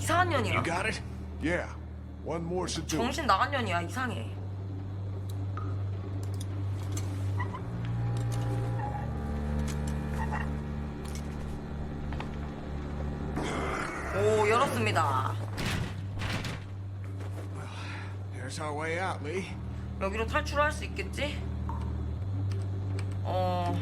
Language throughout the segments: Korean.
이상한 년이야. You got it? Yeah. One more should do. 정신 나간 년이야. 이상해. 오 열었습니다. There's our way out, Lee. 여기로 탈출할 수 있겠지? 어.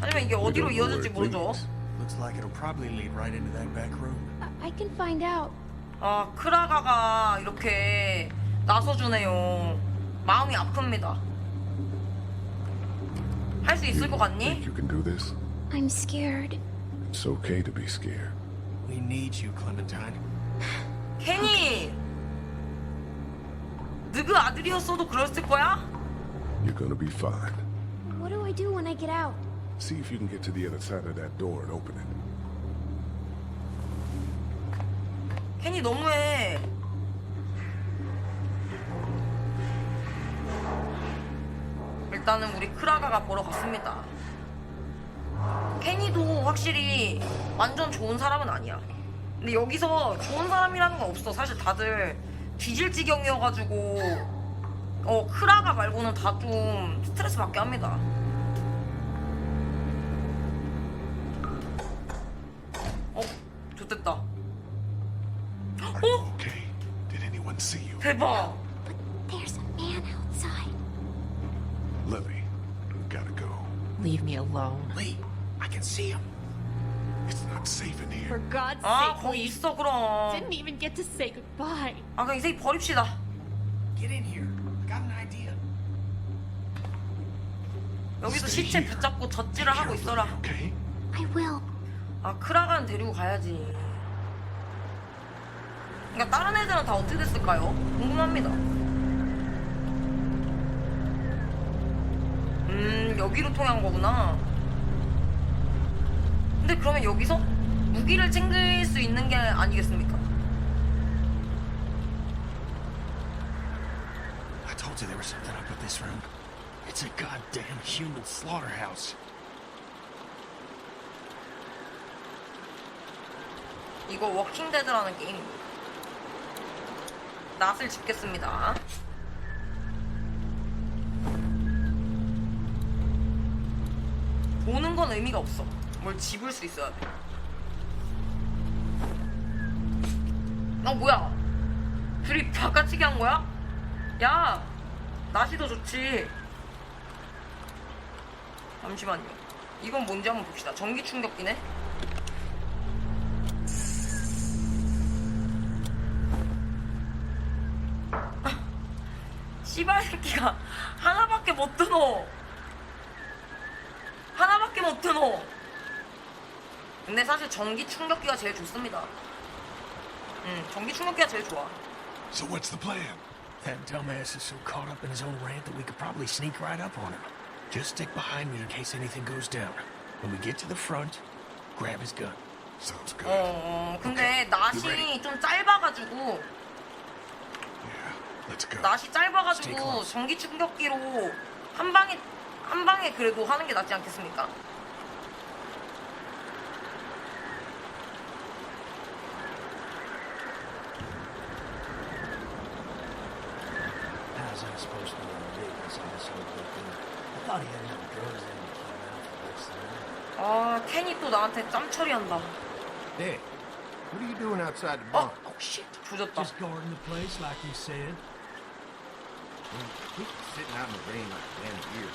하지만 이게 어디로 이어질지 모르죠. Looks like it'll probably lead right into that back room. I, I can find out. 아 크라가가 이렇게 나서주네요. 마음이 아픕니다. 할 수 있을 것 같니? Think you can do this? I'm scared. It's okay to be scared. We need you, Clementine. 케니! 느그 아들이었어도 그랬을 거야? You're gonna be fine. What do I do when I get out? See if you can get to the other side of that door and open it. 케니 너무해. 일단은 우리 크라가가 보러 갔습니다. 케니도 확실히 완전 좋은 사람은 아니야. 근데 여기서 좋은 사람이라는 건 없어. 사실 다들 뒤질 지경이어가지고 어 크라가 말고는 다 좀 스트레스 받게 합니다. 대박. But there's a man outside. Lily, gotta go. Leave me alone. Lee, I can see him. It's not safe in For here. God's 아 sake, 거기 Lee. 있어 그럼 Didn't even get to say goodbye. 아 그냥 이 새끼 버립시다 Get in here. I got an idea. 여기서 시체 here. 붙잡고 젖질을 하고 있어라 Okay? I will. 아 크라간 데리고 가야지 그러니까 다른 애들은 다 어떻게 됐을까요? 궁금합니다 음 여기로 통한 거구나 근데 그러면 여기서 무기를 챙길 수 있는 게 아니겠습니까? I told you there was something up with this room. It's a goddamn human slaughterhouse. 이거 워킹 데드라는 게임입니다. 낫을 집겠습니다. 보는 건 의미가 없어. 뭘 집을 수 있어야 돼. 어 뭐야? 둘이 바깥치기 한 거야? 야, 낫이 더 좋지. 잠시만요. 이건 뭔지 한번 봅시다. 전기 충격기네. 새끼가 하나밖에 못 드노. 하나밖에 못 드노. 근데 사실 전기 충격기가 제일 좋습니다. 음, 전기 충격기가 제일 좋아. So what's the plan? That dumbass is so caught up in his own rant that we could probably sneak right up on him. Just stick behind me in case anything goes down. When we get to the front, grab his gun. Sounds good. 어, 어 근데 낫이 좀 짧아가지고. 낫이 짧아가지고. 전기 충격기로 한 방에 한 방에 그래도 하는 게 낫지 않겠습니까? 아 케니 또 나한테 짬 처리한다. Hey, what are you doing outside the 어, barn? 어 씨, 조졌다. Just guarding the place like you said. Keep sitting out in the rain like a damn deer.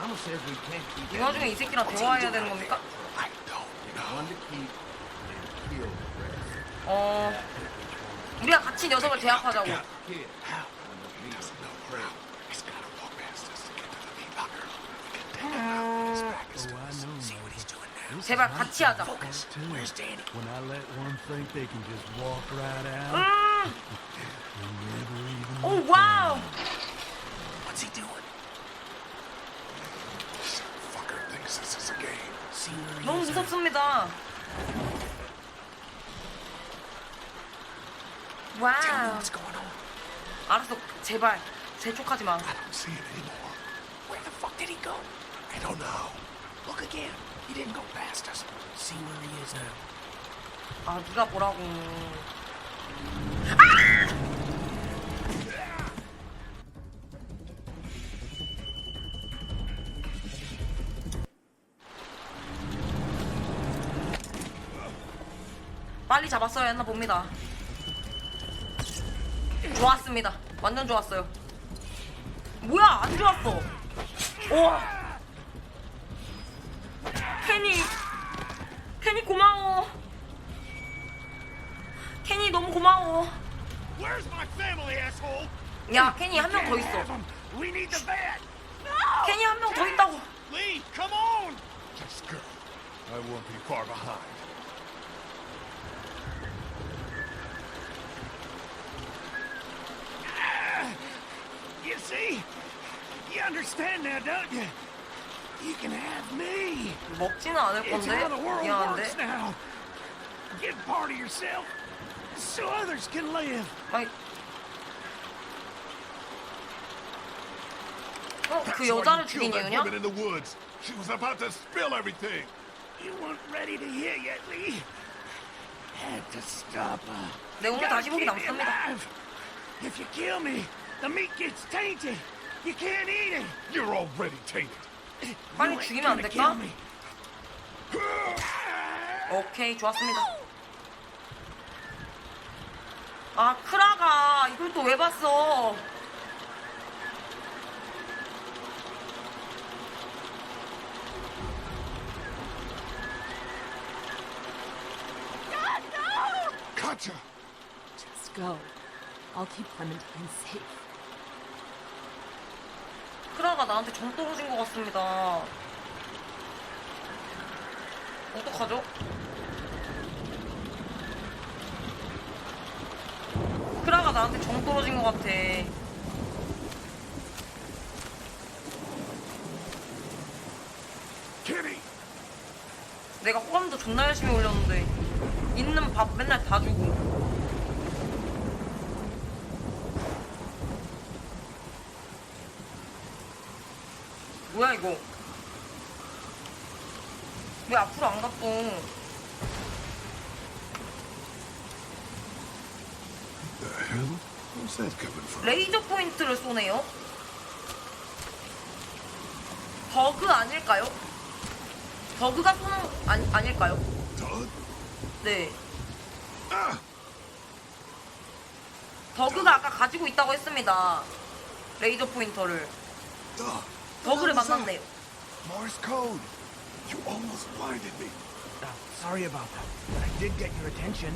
Mama says we can't keep 이 와중에 이 새끼랑 대화해야 되는 겁니까? I don't know. one to keep and kill the rest. 어, 우리가 같이 녀석을 제압하자고. Kid, how? He doesn't know how. He's gotta walk past us to get to the meat locker. We can take him out. His back is to Oh, I us. know. See what he's doing now. 제발 같이 하자. Focus. Where's Danny? When I let one think they can just walk right out 무섭습니다. Tell me 와우. what's going on. 알았어, 제발 재촉하지 마. I don't see it anymore. Where the fuck did he go? I don't know. Look again. He didn't go past us. See where he is now. 아 네가 뭐라고 빨리 잡았어야 했나 봅니다 좋았습니다 완전 좋았어요 뭐야 안 좋았어 우와 케니 케니 고마워 케니 너무 고마워? 야 케니 한 명 더 있어. 케니 한 명 더 있다고 Lee, come on. Just go. I won't be far behind. see? You understand now, don't you? You can have me. 먹지는 않을 It's 건데 how the world works 미안한데 now. Give part of yourself so others can live. 아니 어그 여자를 죽인 이유냐? in the woods. She was about to spill everything. You weren't ready to hear yet, Lee. Had to stop her. 내 오늘 Gotta 다시 보기 keep me 남습니다 alive. If you kill me, the meat gets tainted. You can't eat it. You're already tainted. 빨리 You ain't 죽이면 안 gonna 될까? kill me. 오케이 좋았습니다 아 크라가 이걸 또 왜 봤어 Gotcha. Just go. I'll keep Clementine safe. 크라가 나한테 정 떨어진 것 같습니다 어떡하죠? 크라가 나한테 정 떨어진 것 같아. 내가 호감도 존나 열심히 올렸는데 있는 밥 맨날 다 주고 뭐야 이거 왜 앞으로 안 갔어? 레이저 포인트를 쏘네요 버그 아닐까요? 버그가 쏘는 아니, 아닐까요? 네 Ah! 버그가 아까 가지고 있다고 했습니다. 레이저 포인터를. Duh. 버그를 What was that? 만났네요. Morse code. You almost blinded me. Oh, sorry about that. But I did get your attention.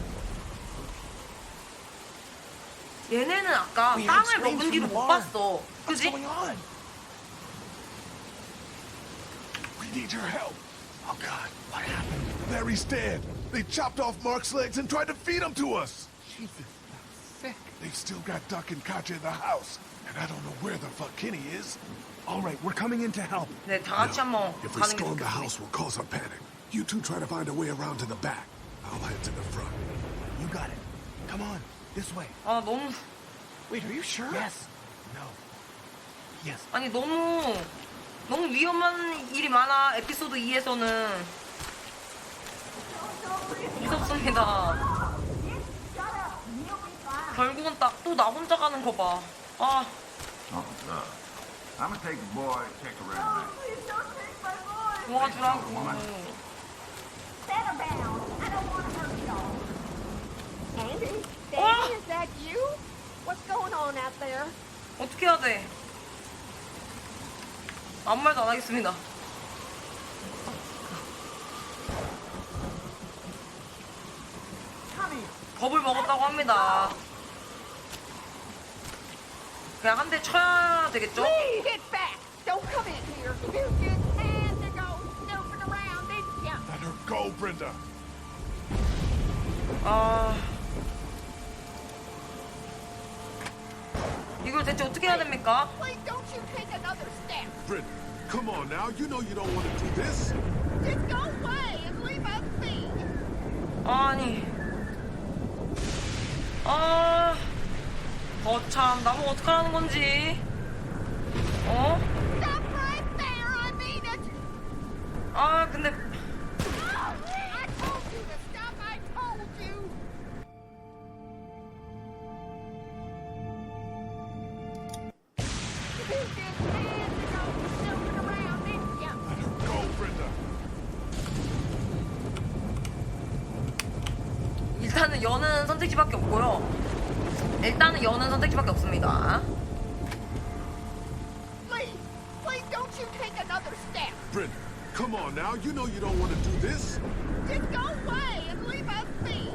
얘네는 아까 We had 빵을 screams 먹은 from 뒤로 the 못 bar. 봤어. What's 그지? going on? We need your help. Oh God, what happened? Larry's dead. They chopped off Mark's legs and tried to feed him to us. Jesus, I'm sick. They've still got Duck and Katja in the house. And I don't know where the fuck Kenny is. All right, we're coming in to help. 네, 다 같이 한번 If we 가는 게 storm the 좋겠네. house, we'll cause a panic. You two try to find a way around to the back. I'll head to the front. You got it. Come on, this way. 아, 너무, Wait, are you sure? Yes. No. Yes. 아니, 너무, 너무 위험한 일이 많아. 에피소드 2에서는. 무섭습니다. 결국은 딱 또 나 혼자 가는 거 봐. 아, Oh, uh, I'm gonna take the boy, check around. 도와주라고. Andy? Oh! Danny, is that you? What's going on out there? 어떻게 해야 돼? 아무 말도 안 하겠습니다. 겁을 먹었다고 합니다. 그냥 한 대 쳐야 되겠죠? Lee, get back! Don't come in here. You just had to go snooping around, didn't you? Let her go, Brenda. 아. 이걸 대체 어떻게 해야 됩니까? Please don't you take another step. Brenda, come on now. You know you don't want to do this. Just go away and leave us be. 아니. 아. 어참 나보고 어떡하라는 건지. 어? 아 근데. 일단은 여는 선택지밖에 없고요. 일단은 여는 선택지밖에 없습니다. Lee, please don't you take another step. Brenda, come on now. You know you don't want to do this. Just go away and leave us be.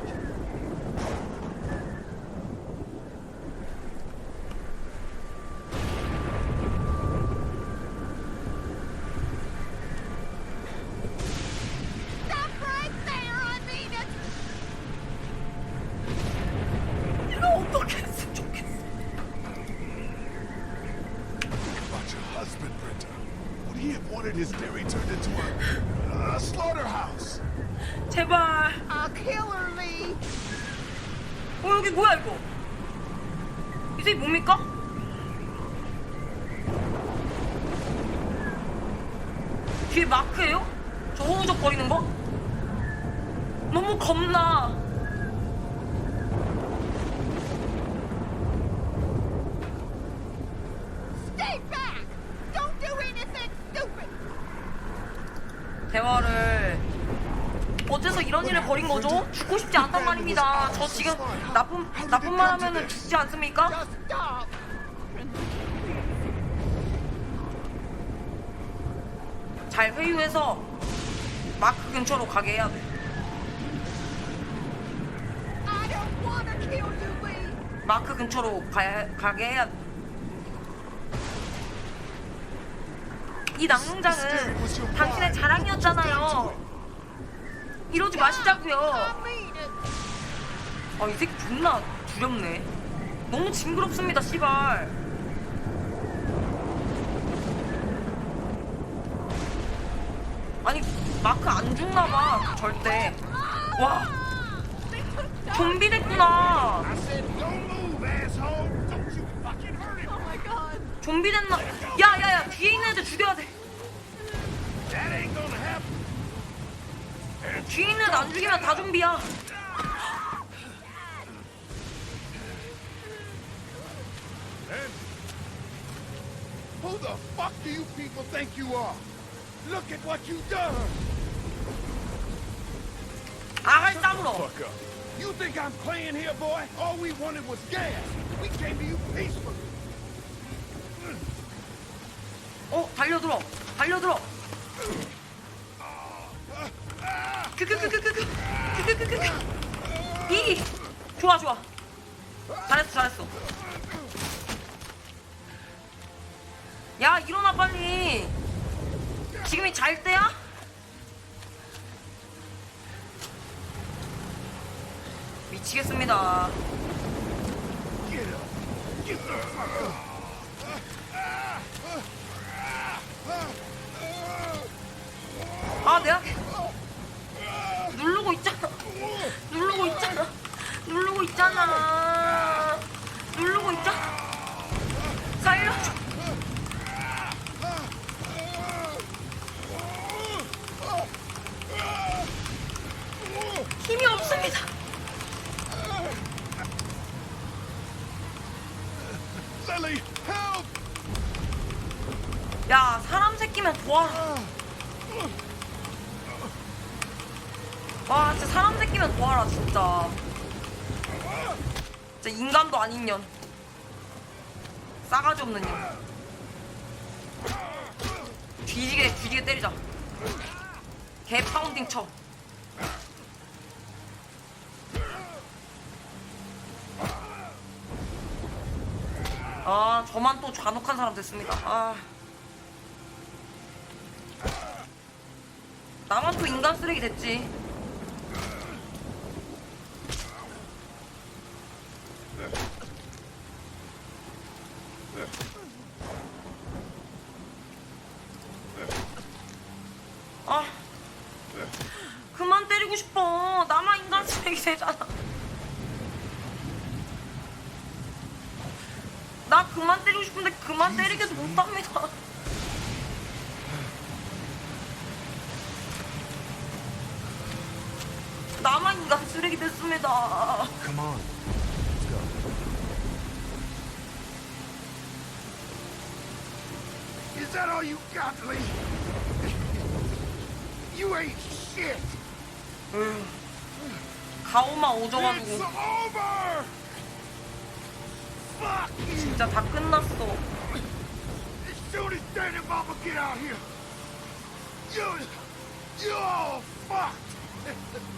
Stop right there, I mean it. 이거 어떻게 했으면 좋겠어. Think about your husband, Brenda. Would he have wanted his dairy turned into a, a slaughterhouse? 제발. I'll kill her, Lee. 어 여기 뭐야 이거? 이게 뭡니까? 뒤에 마크예요? 저 허우적거리는 거? 너무 겁나. Stay back. Don't do anything stupid. 대화를 어째서 이런 일을 벌인 거죠? 죽고 싶지 않단 말입니다. 저 지금 나쁜 나쁜 말 하면은 죽지 않습니까? 잘 회유해서 마크 근처로 가게 해야 돼. 마크 근처로 가, 가게 해야 돼. 이 낙농장은 당신의 자랑이었잖아요. 이러지 마시자고요. 아, 이 새끼 존나 두렵네. 너무 징그럽습니다, 씨발. 아니, 마크 안 죽나봐, 절대. 와, 좀비 됐구나. Oh. 좀비 됐나? 야, 야, 야, 뒤에 있는 애들 죽여야 돼. 뒤에 있는 애들 안 죽이면 다 좀비야. Who the fuck do you people think you are? Look at what you done. 아가리 싸물어. Fuck up. You think I'm playing here, boy? All we wanted was gas. We came to you peacefully. 어, 달려들어. 달려들어. 큐큐큐큐큐큐. 큐큐큐큐큐. 이. 좋아, 좋아. 잘했어, 잘했어. 야, 일어나 빨리. 지금이 잘 때야? 미치겠습니다. 아, 내가 누르고 있잖아. 누르고 있잖아. 누르고 있잖아. 누르고 있잖아. 살려줘. 힘이 없습니다. Lily, help! 야, 사람 새끼면 도와라. 와, 진짜 사람 새끼면 도와라, 진짜. 진짜 인간도 아닌 년. 싸가지 없는 년. 뒤지게, 뒤지게 때리자. 개 파운딩 쳐. 아, 저만 또 잔혹한 사람 됐습니다. 아. 나만 또 인간 쓰레기 됐지. 아, 그만 때리고 싶어. 나만 인간 쓰레기 되잖아. 나 그만 때리고 싶은데 그만 때리게도 못합니다. 나만 인간 됐습니다. Come on. Let's go. Is that all you got, Lee? You ain't shit. 가오만 It's 오져가지고 over! Fuck you! 진짜 다 끝났어. As soon as Dan and Mama get out here, you, you all fucked!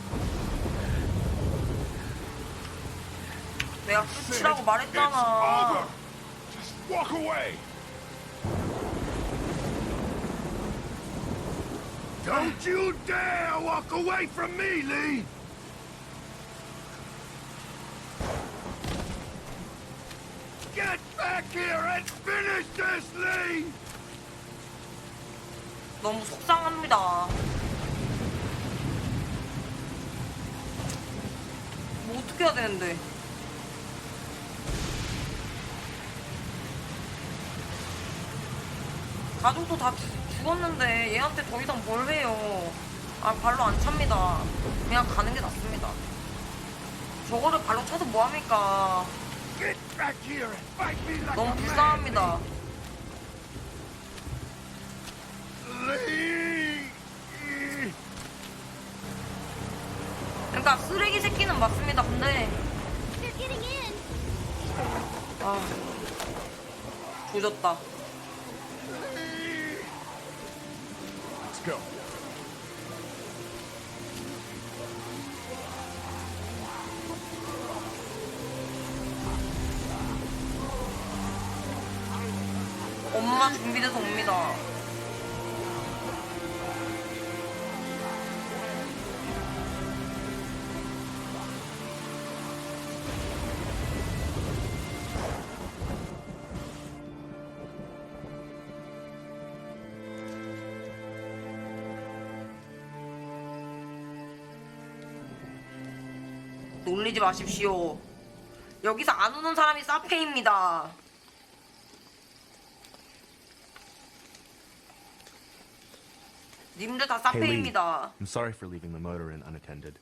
내가 끝이라고 말했잖아. over! Just walk away! Don't you dare walk away from me, Lee! Get back here and finish this, Lee! 너무 속상합니다. 뭐 어떻게 해야 되는데? 가족도 다 죽- 죽었는데 얘한테 더 이상 뭘 해요? 아 발로 안 찹니다. 그냥 가는 게 낫습니다. 저거를 발로 차서 뭐 합니까? Get back here and fight me like 너무 a man, 불쌍합니다. 그러니까 쓰레기 새끼는 맞습니다. 근데 They're getting in. 아 조졌다. Go. 엄마 준비돼서 옵니다. 놀리지 마십시오. 여기서 안 오는 사람이 사페입니다. 님들 다. 사페입니다. I'm sorry for leaving the motor inn unattended.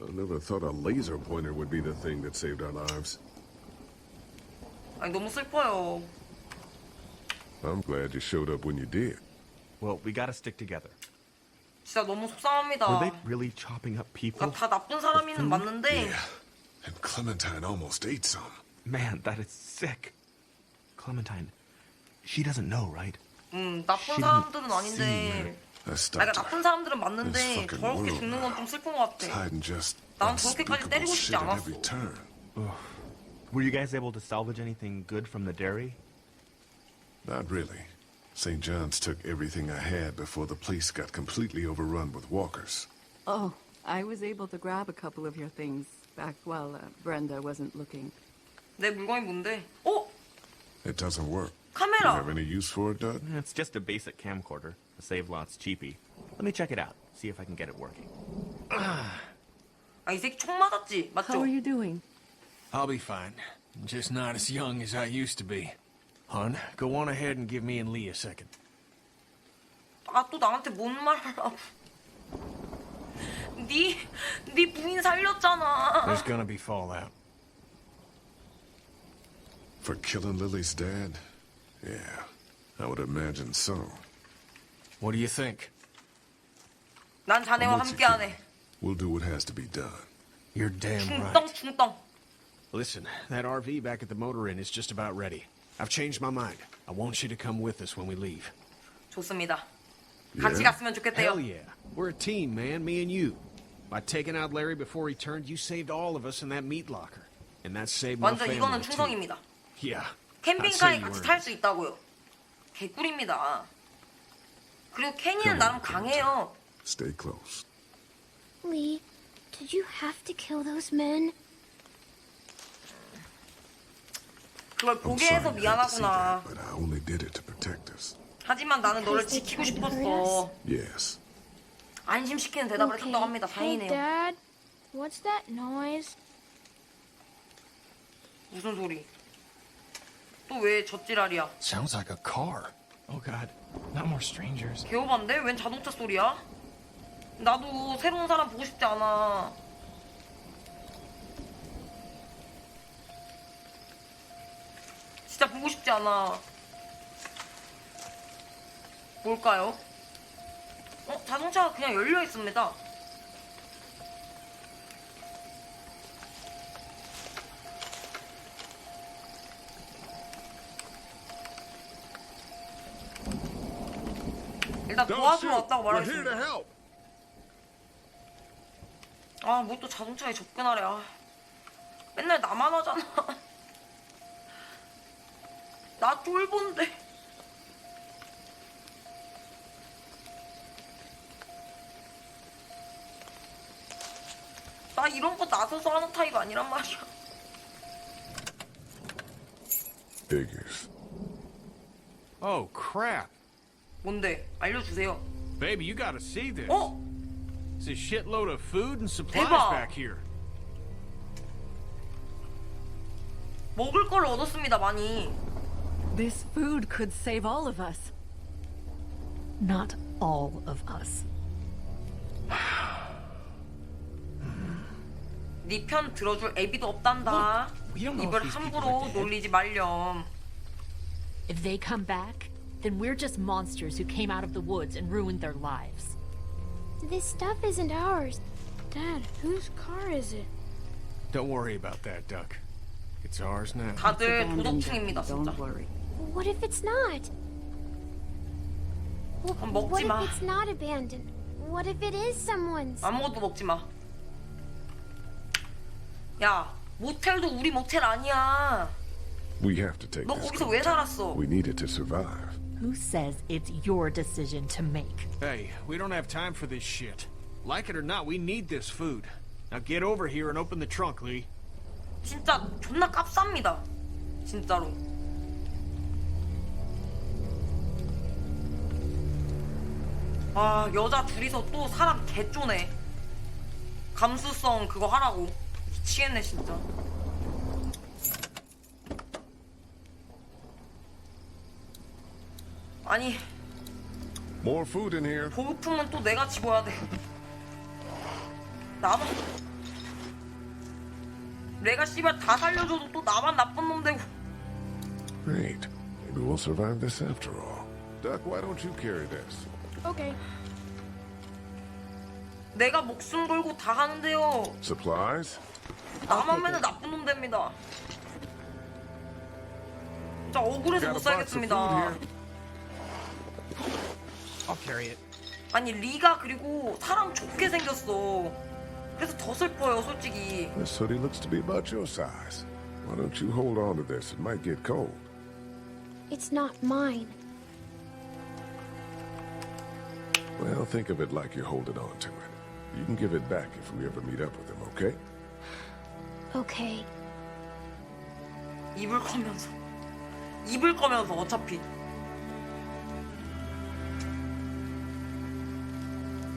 I never thought a laser pointer would be the thing that saved our lives. 아니 너무 슬퍼요. I'm glad you showed up when you did. Well, we gotta stick together. 진짜 너무 속상합니다. Were they really chopping up people? 그러니까 다 나쁜 사람이는 맞는데 Yeah. And Clementine almost ate some. Man, that is sick. Clementine, she doesn't know, right? 음 나쁜 She 사람들은 didn't 아닌데 I 아니 stopped 그러니까 her. 나쁜 사람들은 This 맞는데 fucking 저렇게 world 죽는 건 좀 슬픈 것 같아. Hiding just 난 저렇게까지 unspeakable 때리고 싶지 shit at every 않았어. turn. Were you guys able to salvage anything good from the dairy? Not really. St. John's took everything I had before the place got completely overrun with walkers. Oh, I was able to grab a couple of your things back while uh, Brenda wasn't looking. 내 물건이 뭔데? 어? It doesn't work. You 카메라. have any use for it, Dud? It's just a basic camcorder. A save lot's cheapy. Let me check it out. See if I can get it working. 아 이 새끼 총 맞았지? 맞죠? How are you doing? I'll be fine. Just not as young as I used to be. Hun, go on ahead and give me and Lee a second. 아 또 나한테 뭔 말을 하고? 네, 네 부인 살렸잖아. There's gonna be fallout. For killing Lily's dad? Yeah, I would imagine so. What do you think? 난 자네와 I'm with you, 함께하네. kid. We'll do what has to be done. You're damn 충덩 right. 충덩. Listen, that RV back at the motor inn is just about ready. I've changed my mind. I want you to come with us when we leave. 좋습니다. 같이 Yeah? 갔으면 좋겠대요. Hell yeah. We're a team, man, me and you. By taking out Larry before he turned, you saved all of us in that meat locker. And that saved my 완전 family, 이거는 too. 충성입니다. Yeah. I'd say 캠핑카에 you 같이 earned 탈 it. 수 있다고요. 개꿀입니다. 그리고 케니는 Come on, 나름 Clementine. 강해요. Stay close. Lee, did you have to kill those men? 그걸 I'm 보게 해서 sorry you had to see 미안하구나. that, but I only did it to protect us. 하지만 나는 너를 Because they 지키고 can't hurt 싶었어. Yes. 안심시키는 대답을 했다고 합니다. Hey, 다행이네요. Dad. What's that noise? 무슨 소리? 또 왜 젖지랄이야? Sounds like a car. Oh god, not more strangers. 개오반데? 웬 자동차 소리야? 나도 새로운 사람 보고 싶지 않아. 진짜 보고 싶지 않아. 뭘까요? 어, 자동차가 그냥 열려 있습니다. 일단 도와주러 왔다고 말하겠습니다. 아, 뭐 또 자동차에 접근하래. 아, 맨날 나만 하잖아. 나 쫄본데. 이런 거 나서서 하는 타입 아니란 말이야. Figures. Oh, crap. 뭔데? 알려주세요. Baby, you gotta see this. 어? It's a shitload of food and supplies 대박. back here. 먹을 걸 얻었습니다, 많이. This food could save all of us. Not all of us. 네 편 들어줄 애비도 없단다. we don't know 입을 if these people 함부로 are dead. 놀리지 말렴. If they come back, then we're just monsters who came out of the woods and ruined their lives. This stuff isn't ours. Dad, whose car is it? Don't worry about that, Duck. It's ours now. 다들 Abandoned 도덕충입니다, them. 진짜. Don't worry. What if it's not? Wh- 그럼 What 먹지 if 마. it's not abandoned? What if it is someone's? 아무것도 먹지 마. 야, 모텔도 우리 모텔 아니야. We have to take 너 this. 거기서 왜 살았어? We need it to survive. Who says it's your decision to make? Hey, we don't have time for this shit. Like it or not, we need this food. Now get over here and open the trunk, Lee. 진짜 존나 깝쌉니다. 진짜로. 아, 여자 둘이서 또 사람 개쪼네. 감수성 그거 하라고. 미치겠네, 진짜. 아니, More food in here. 보급품은 또 내가 집어야 돼. 나만. 내가 씨발 다 살려줘도 또 나만 나쁜 놈 되고. Great. Maybe we'll survive this after all. Duck, why don't you carry this? Okay. 내가 목숨 걸고 다 하는데요. Supplies? 나만 맨날 나쁜 놈 됩니다. 진짜 억울해서 못 살겠습니다. I'll carry it. 아니 리가 그리고 사람 좋게 생겼어. 그래서 더 슬퍼요, 솔직히. This hoodie looks to be about your size. Why don't you hold on to this? It might get cold. It's not mine. Well, think of it like you're holding on to it. You can give it back if we ever meet up with him, okay? Okay. 입을 거면서 입을 거면서 어차피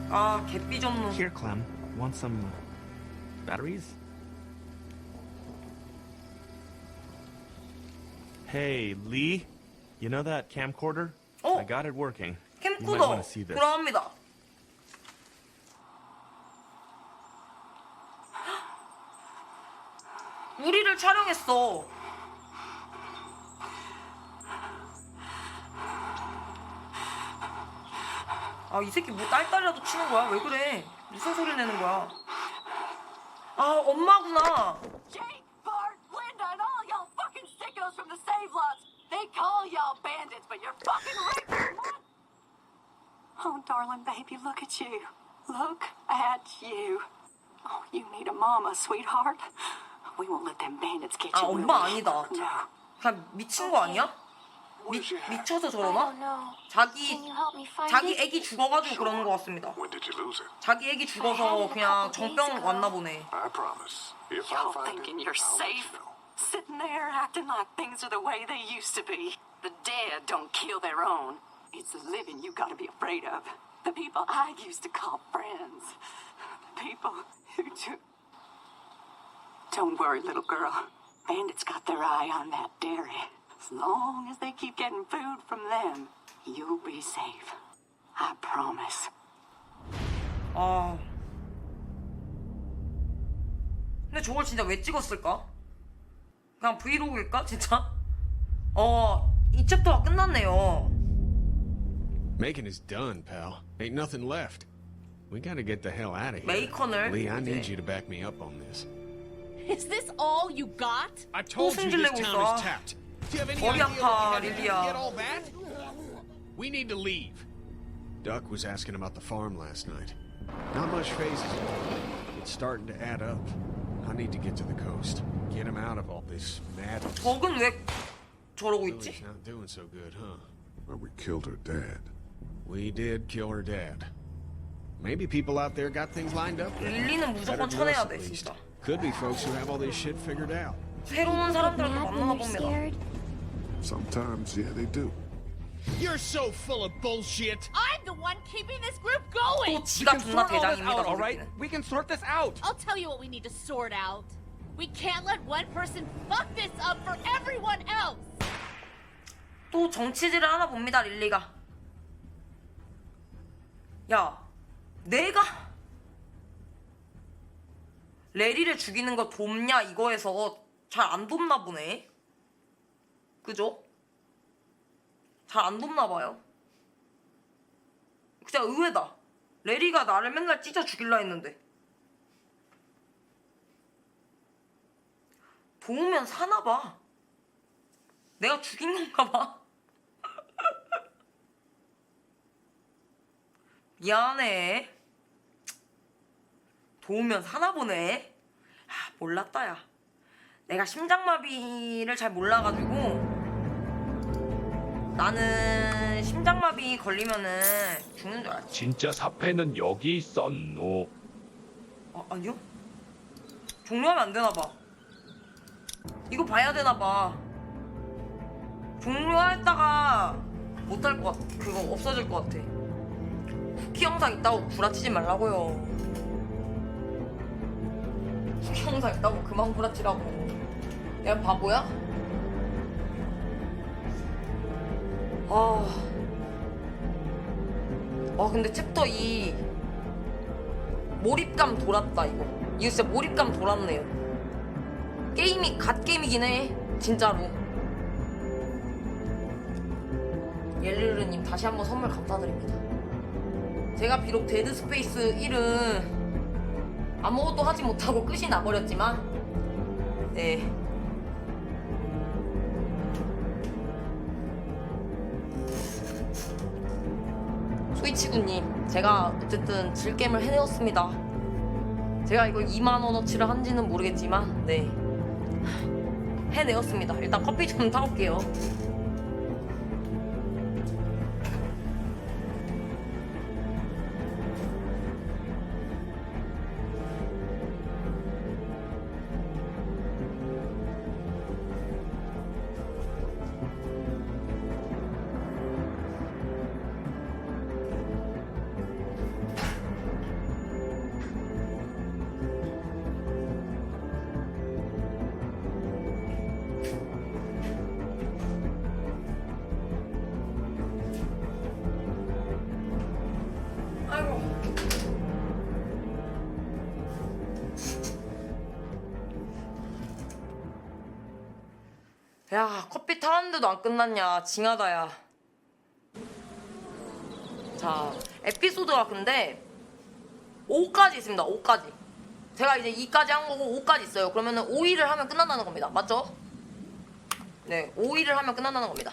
아 개삐 전놈 Here, Clem. Want some batteries? Hey, Lee. You know that camcorder? Oh. I got it working. You might 캠코더 want to see this. 돌아갑니다 우리를 촬영했어 아 이 새끼 뭐 딸딸이라도 치는 거야 왜 그래 무슨 소리 내는 거야 아 엄마구나 Jake, Bart, Linda, and all y'all fucking sickos from the save lots. They call y'all bandits, but you're fucking raping. Oh, darling baby, look at you. Look at you. Oh, you need a mama, sweetheart. We won't let them bandits get 아 you. 엄마? 아니다 No. 그냥 미친 거 아니야? 미, 미쳐서 저러나? 자기 자기? 애기 죽어가지고 그러는 것 같습니다. When did you lose it? 자기 애기 죽어서 그냥 정병 왔나 보네. I promise. If I Y'all find thinking it, you're I'll let safe? you know. Sitting there acting like things are the way they used to be. The dead don't kill their own. It's the living you gotta be afraid of. The people I used to call friends. The people who took. Don't worry, little girl. Bandits got their eye on that dairy. As long as they keep getting food from them, you'll be safe. I promise. 아. 근데 저걸 진짜 왜 찍었을까? 그냥 브이로그일까? 진짜? 어, 이 챕터가 끝났네요. Making is done, pal. Ain't nothing left. We gotta get the hell out of here. 메이커널. Lee, I need 이제. you to back me up on this. Is this all you got? I told you this 승질내고 town 있어. is tapped. Do you have any 머리 idea 아파, what we had to do to 릴리야. get all that? We need to leave. Duck was asking about the farm last night. Not much phases yet. It's starting to add up. I need to get to the coast. Get him out of all this madness. 덕은 왜 저러고 있지? Lily's not doing so good, huh? Well, we killed her dad. We did kill her dad. Maybe people out there got things lined up. 릴리는 Better 무조건 than us, 쳐내야 at 돼 least. 진짜. Could be folks who have all this shit figured out. 새로운 사람들을 또 Mad when 만나나 they're 봅니다. scared. Sometimes, yeah, they do. You're so full of bullshit. I'm the one keeping this group going. 또 지가 존나 대장입니다. 저 alright? 새끼는. We can sort this out. I'll tell you what we need to sort out. We can't let one person fuck this up for everyone else. 또 정치질을 하나 봅니다 릴리가 야 내가 레리를 죽이는 거 돕냐 이거에서 잘 안 돕나 보네. 그죠? 잘 안 돕나 봐요. 진짜 의외다. 레리가 나를 맨날 찢어 죽일라 했는데. 도우면 사나 봐. 내가 죽인 건가 봐. 미안해. 도우면 사나 보네. 아, 몰랐다, 야. 내가 심장마비를 잘 몰라가지고. 나는 심장마비 걸리면은 죽는 줄 알았지. 진짜 사패는 여기 있었노. 아, 아니요? 종료하면 안 되나 봐. 이거 봐야 되나 봐. 종료했다가 못할 것 같아. 그거 없어질 것 같아. 쿠키 영상 있다고 구라치지 말라고요. 쿠키 영상 있다고 그만 구라치라고. 내가 바보야? 아. 아 근데 챕터 2 몰입감 돌았다 이거. 이거 진짜 몰입감 돌았네요. 게임이 갓 게임이긴 해. 진짜로. 옐리르님 다시 한번 선물 감사드립니다. 제가 비록 데드 스페이스 1은 아무것도 하지 못하고 끝이 나버렸지만 네. 스위치구님 제가 어쨌든 질겜을 해내었습니다. 제가 이걸 2만원어치를 한지는 모르겠지만 네. 해내었습니다. 일단 커피 좀 타올게요 야, 커피 타는데도 안 끝났냐. 징하다, 야. 자, 에피소드가 근데 5까지 있습니다. 5까지. 제가 이제 2까지 한 거고 5까지 있어요. 그러면은 5일을 하면 끝난다는 겁니다. 맞죠? 네, 5일을 하면 끝난다는 겁니다.